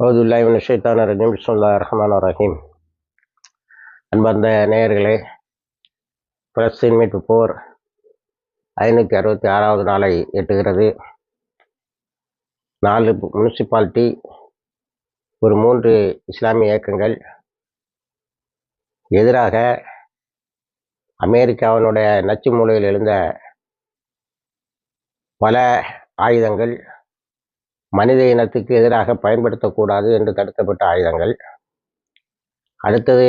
அவுதுல்லாஹின் ஷைத்தான ரஜிம். பிஸ்முல்லா ரஹ்மான் ரஹீம். அன்பந்த நேயர்களே பிரஸ்டின் மீட்பு போர் ஐநூற்றி அறுபத்தி ஆறாவது நாளை எட்டுகிறது. நாலு முனிசிபாலிட்டி ஒரு மூன்று இஸ்லாமிய இயக்கங்கள். எதிராக அமெரிக்காவினுடைய நச்சு மூலையில் எழுந்த பல ஆயுதங்கள் மனித இனத்துக்கு எதிராக பயன்படுத்தக்கூடாது என்று தடுக்கப்பட்ட ஆயுதங்கள். அடுத்தது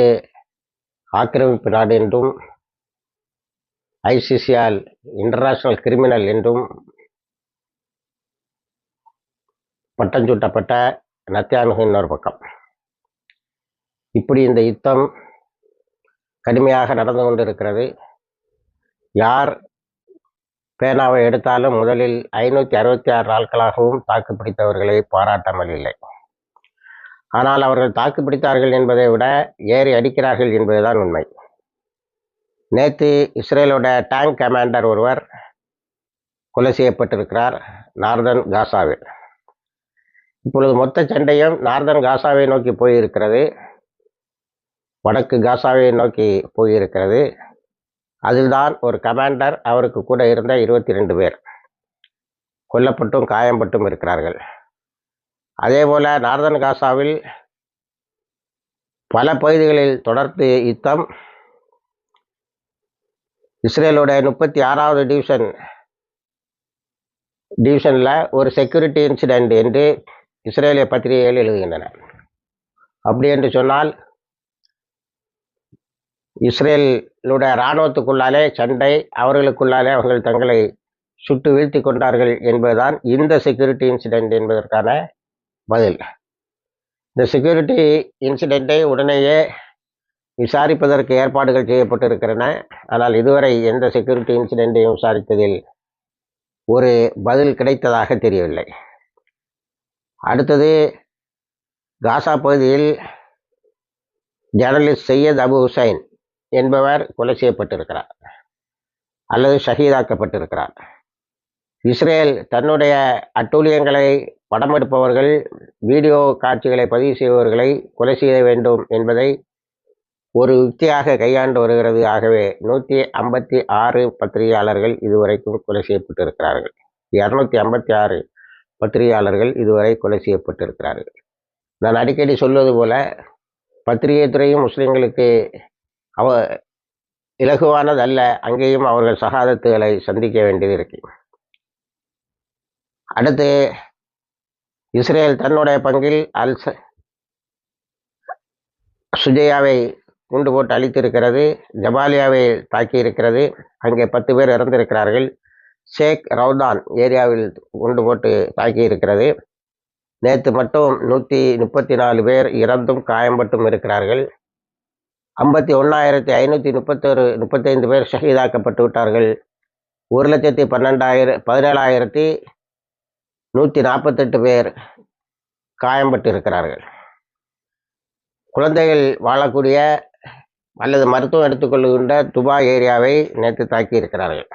ஆக்கிரமிப்பு நாடு என்றும் ஐசிசியால் இன்டர்நேஷனல் கிரிமினல் என்றும் பட்டம் சூட்டப்பட்ட நத்தியானுகு இன்னொரு பக்கம். இப்படி இந்த யுத்தம் கடுமையாக நடந்து கொண்டிருக்கிறது. யார் பேனாவை எடுத்தாலும் முதலில் ஐநூற்றி அறுபத்தி ஆறு நாட்களாகவும் தாக்கு பிடித்தவர்களை பாராட்டாமல் இல்லை. ஆனால் அவர்கள் தாக்கு பிடித்தார்கள் என்பதை விட ஏறி அடிக்கிறார்கள் என்பதுதான் உண்மை. நேற்று இஸ்ரேலோட டேங்க் கமாண்டர் ஒருவர் கொலை செய்யப்பட்டிருக்கிறார் நார்தன் காசாவில். இப்பொழுது மொத்த சண்டையும் நார்தன் காசாவை நோக்கி போயிருக்கிறது வடக்கு காசாவை நோக்கி போயிருக்கிறது. அதில்தான் ஒரு கமாண்டர் அவருக்கு கூட இருந்த இருபத்தி ரெண்டு பேர். கொல்லப்பட்டும் காயம்பட்டும் இருக்கிறார்கள். அதேபோல நார்தன் காசாவில் பல பகுதிகளில் தொடர்ந்து யுத்தம். இஸ்ரேலோட முப்பத்தி ஆறாவது டிவிஷன் டிவிஷனில் ஒரு செக்யூரிட்டி இன்சிடெண்ட் என்று இஸ்ரேலிய பத்திரிகைகள் எழுதுகின்றன. அப்படி என்று சொன்னால் இஸ்ரேலுடைய இராணுவத்துக்குள்ளாலே சண்டை அவர்களுக்குள்ளாலே அவர்கள் தங்களை சுட்டு வீழ்த்தி கொண்டார்கள் என்பதுதான் இந்த செக்யூரிட்டி இன்சிடெண்ட் என்பதற்கான பதில். இந்த செக்யூரிட்டி இன்சிடெண்ட்டை உடனேயே விசாரிப்பதற்கு ஏற்பாடுகள் செய்யப்பட்டிருக்கிறன ஆனால் இதுவரை எந்த செக்யூரிட்டி இன்சிடெண்ட்டையும் விசாரித்ததில் ஒரு பதில் கிடைத்ததாக தெரியவில்லை. அடுத்தது காசா பகுதியில் ஜேர்னலிஸ்ட் சையத் அபு ஹுசைன் என்பவர் கொலை செய்யப்பட்டிருக்கிறார். அல்லது ஷஹீதாக்கப்பட்டிருக்கிறார். இஸ்ரேல் தன்னுடைய அட்டூழியங்களை படம் எடுப்பவர்கள் வீடியோ காட்சிகளை பதிவு செய்பவர்களை கொலை செய்ய வேண்டும் என்பதை ஒரு யுக்தியாக கையாண்டு வருகிறது. ஆகவே நூற்றி ஐம்பத்தி ஆறு பத்திரிகையாளர்கள் இதுவரைக்கும் கொலை செய்யப்பட்டிருக்கிறார்கள். இரநூத்தி ஐம்பத்தி ஆறு பத்திரிகையாளர்கள் இதுவரை கொலை செய்யப்பட்டிருக்கிறார்கள். நான் அடிக்கடி சொல்வது போல பத்திரிகை துறையும் முஸ்லீம்களுக்கு அவ இலகுவானது அல்ல அங்கேயும் அவர்கள் சகாதத்துகளை சந்திக்க வேண்டியது இருக்கு. அடுத்து இஸ்ரேல் தன்னுடைய பங்கில் அல் சுஜயாவை குண்டு போட்டு அழித்திருக்கிறது ஜபாலியாவை தாக்கியிருக்கிறது. அங்கே பத்து பேர் இறந்திருக்கிறார்கள். ஷேக் ரவுதான் ஏரியாவில் குண்டு போட்டு தாக்கியிருக்கிறது. நேற்று மட்டும் நூற்றி முப்பத்தி நாலு பேர் இறந்தும் காயம்பட்டும் இருக்கிறார்கள். ஐம்பத்தி ஒன்றாயிரத்தி ஐநூற்றி முப்பத்தொரு முப்பத்தைந்து பேர் ஷஹீதாக்கப்பட்டு விட்டார்கள். ஒரு லட்சத்தி பன்னெண்டாயிரம் பதினேழாயிரத்தி நூற்றி நாற்பத்தெட்டு பேர் காயம்பட்டு இருக்கிறார்கள் குழந்தைகள் வாழக்கூடிய அல்லது மருத்துவம் எடுத்துக்கொள்கின்ற துபாய் ஏரியாவை நேற்று தாக்கி இருக்கிறார்கள்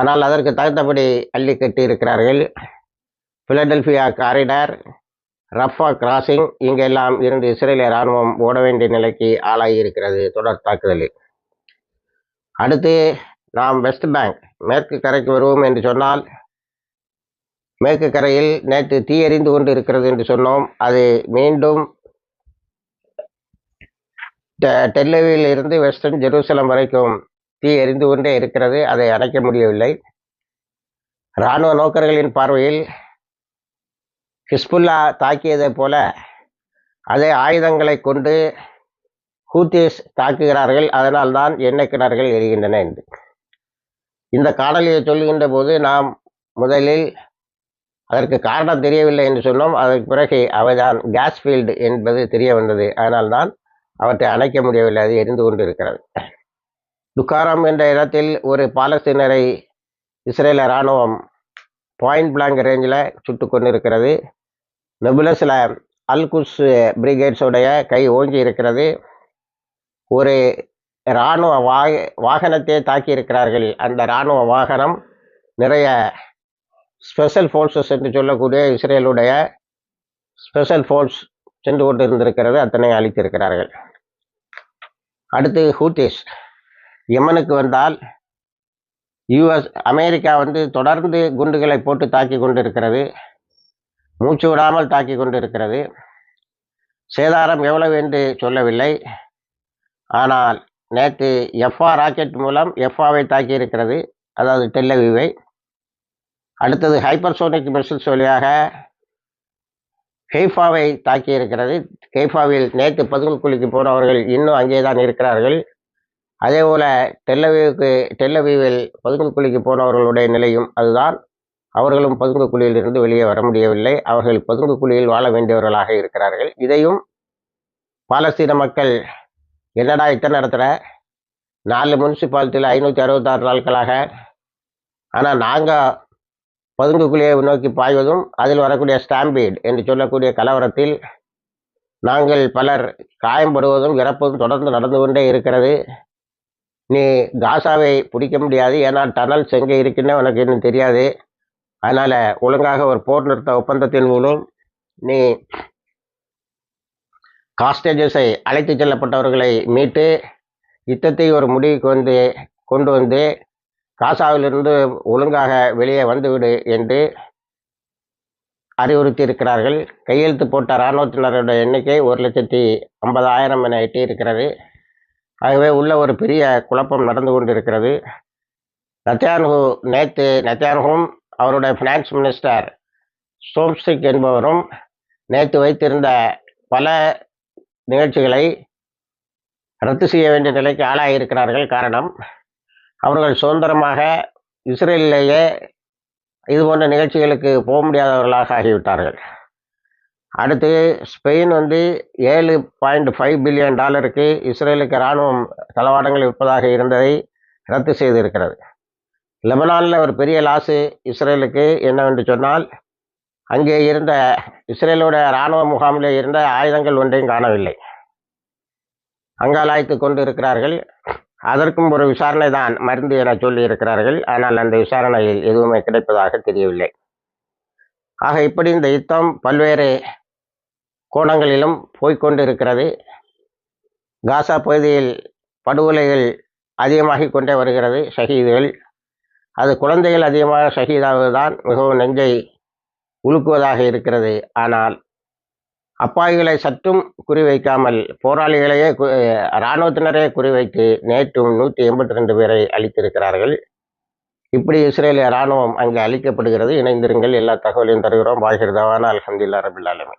ஆனால் அதற்கு தகுந்தபடி அள்ளி கட்டி இருக்கிறார்கள் பிலடெல்பியா காரிடார் ரஃபா கிராசிங் இங்கெல்லாம் இருந்து இஸ்ரேலிய இராணுவம் ஓட வேண்டிய நிலைக்கு ஆளாகி இருக்கிறது தொடர் தாக்குதலில். அடுத்து நாம் வெஸ்ட் பேங்க் மேற்கு கரைக்கு வருவோம் என்று சொன்னால் மேற்கு கரையில் நேற்று தீ எறிந்து கொண்டு இருக்கிறது என்று சொன்னோம். அது மீண்டும் டெல்லவியில் இருந்து வெஸ்டர்ன் ஜெருசலம் வரைக்கும் தீ எரிந்து கொண்டே இருக்கிறது. அதை அணைக்க முடியவில்லை. இராணுவ நோக்கர்களின் பார்வையில் ஹிஸ்புல்லா தாக்கியதைப் போல அதே ஆயுதங்களை கொண்டு ஹூத்திஸ் தாக்குகிறார்கள். அதனால்தான் எண்ணெய் கிணறுகள் எரிகின்றன என்று. இந்த காணொலியை சொல்லுகின்ற போது நாம் முதலில் அதற்கு காரணம் தெரியவில்லை என்று சொன்னோம். அதற்கு பிறகு அவைதான் கேஸ் ஃபீல்டு என்பது தெரிய வந்தது. அதனால்தான் அவற்றை அணைக்க முடியவில்லை. அது எரிந்து கொண்டு இருக்கிறது துக்காரம் என்ற இடத்தில் ஒரு பாலஸ்தீனரை இஸ்ரேல இராணுவம் பாயிண்ட் பிளாங்க் ரேஞ்சில் சுட்டு கொண்டிருக்கிறது. நெபுலஸில் அல்குஸ் பிரிகேட்ஸோடைய கை ஓங்கி இருக்கிறது. ஒரு இராணுவ வாக வாகனத்தை தாக்கி இருக்கிறார்கள் அந்த இராணுவ வாகனம் நிறைய ஸ்பெஷல் ஃபோர்ஸஸ் என்று சொல்லக்கூடிய இஸ்ரேலுடைய ஸ்பெஷல் ஃபோர்ஸ் சென்று கொண்டு இருந்திருக்கிறது அத்தனை அளித்திருக்கிறார்கள். அடுத்து ஹூத்திஸ் யமனுக்கு வந்தால் யுஎஸ் அமெரிக்கா வந்து தொடர்ந்து குண்டுகளை போட்டு தாக்கி கொண்டிருக்கிறது. மூச்சு விடாமல் தாக்கி கொண்டிருக்கிறது. சேதாரம் எவ்வளவு என்று சொல்லவில்லை. ஆனால் நேற்று எஃப்ஆ ராக்கெட் மூலம் எஃப்ஆவை தாக்கி இருக்கிறது அதாவது டெல்லவிவை அடுத்தது ஹைப்பர்சோனிக் மிசில்ஸ் வழியாக கெய்ஃபாவை தாக்கி இருக்கிறது கெய்ஃபாவில் நேற்று பதுங்கு குழிக்கு போனவர்கள் இன்னும் அங்கே தான் இருக்கிறார்கள் அதே போல டெல்லவிவுக்கு டெல்லவிவில் பதுங்கு குழிக்கு போனவர்களுடைய நிலையும் அதுதான். அவர்களும் பதுங்கு குழியிலிருந்து வெளியே வர முடியவில்லை. அவர்கள் பதுங்கு குழியில் வாழ வேண்டியவர்களாக இருக்கிறார்கள். இதையும் பாலஸ்தீன மக்கள் என்னடா இத்தனை நடத்துகிற நாலு முனிசிபாலிட்டியில் ஐநூற்றி அறுபத்தாறு நாட்களாக. ஆனால் நாங்கள் பதுங்கு குழியை நோக்கி பாய்வதும் அதில் வரக்கூடிய ஸ்டாம்பீட் என்று சொல்லக்கூடிய கலவரத்தில் நாங்கள் பலர் காயம்படுவதும் இறப்பதும் தொடர்ந்து நடந்து கொண்டே இருக்கிறது. நீ காசாவை பிடிக்க முடியாது. ஏன்னா டனல்ஸ் எங்கே இருக்குன்னு உனக்கு இன்னும் தெரியாது. அதனால் ஒழுங்காக ஒரு போர் நிறுத்த ஒப்பந்தத்தின் மூலம் நீ காஸ்டேஜஸை அழைத்து செல்லப்பட்டவர்களை மீட்டு யுத்தத்தை ஒரு முடிவுக்கு வந்து கொண்டு வந்து காசாவிலிருந்து ஒழுங்காக வெளியே வந்துவிடு என்று அறிவுறுத்தியிருக்கிறார்கள். கையெழுத்து போட்ட இராணுவத்தினருடைய எண்ணிக்கை ஒரு லட்சத்தி ஐம்பதாயிரம் என எட்டியிருக்கிறது. ஆகவே உள்ள ஒரு பெரிய குழப்பம் நடந்து கொண்டிருக்கிறது. நத்தியானு நேற்று நத்தியானுகும் அவருடைய ஃபினான்ஸ் மினிஸ்டர் சோம்ஸ்டிக் என்பவரும் நேற்று வைத்திருந்த பல நிகழ்ச்சிகளை ரத்து செய்ய வேண்டிய நிலைக்கு ஆளாகியிருக்கிறார்கள் காரணம் அவர்கள் சுதந்திரமாக இஸ்ரேலிலேயே இது போன்ற நிகழ்ச்சிகளுக்கு போக முடியாதவர்களாக ஆகிவிட்டார்கள். அடுத்து ஸ்பெயின் வந்து ஏழு பாயிண்ட் ஃபைவ் பில்லியன் டாலருக்கு இஸ்ரேலுக்கு இராணுவம் தளவாடங்கள் விற்பதாக இருந்ததை ரத்து செய்திருக்கிறது. லெபனானில் ஒரு பெரிய லாஸு இஸ்ரேலுக்கு என்னவென்று சொன்னால் அங்கே இருந்த இஸ்ரேலோட இராணுவ முகாமில் இருந்த ஆயுதங்கள் ஒன்றையும் காணவில்லை. அங்காலாய்த்து கொண்டு இருக்கிறார்கள் அதற்கும் ஒரு விசாரணை தான் மருந்து என சொல்லி இருக்கிறார்கள் ஆனால் அந்த விசாரணையில் எதுவுமே கிடைப்பதாக தெரியவில்லை. ஆக இப்படி இந்த யுத்தம் பல்வேறு கோணங்களிலும் போய்க்கொண்டு இருக்கிறது காசா பகுதியில் படுகொலைகள் அதிகமாகிக் கொண்டே வருகிறது. ஷஹீதுகள் அது குழந்தைகள் அதிகமாக ஷஹீதாவதுதான் மிகவும் நெஞ்சை உலுக்குவதாக இருக்கிறது. ஆனால் அப்பாவிகளை சற்றும் குறிவைக்காமல் போராளிகளையே கு- இராணுவத்தினரே குறிவைத்து நேற்றும் நூற்றி எண்பத்தி ரெண்டு பேரை அழித்திருக்கிறார்கள். இப்படி இஸ்ரேலிய இராணுவம் அங்கே அழிக்கப்படுகிறது. இணைந்திருங்கள். எல்லா தகவலையும் தருகிறோம். வாழ்கிறதாவான தவானா ரபில் ஆலமி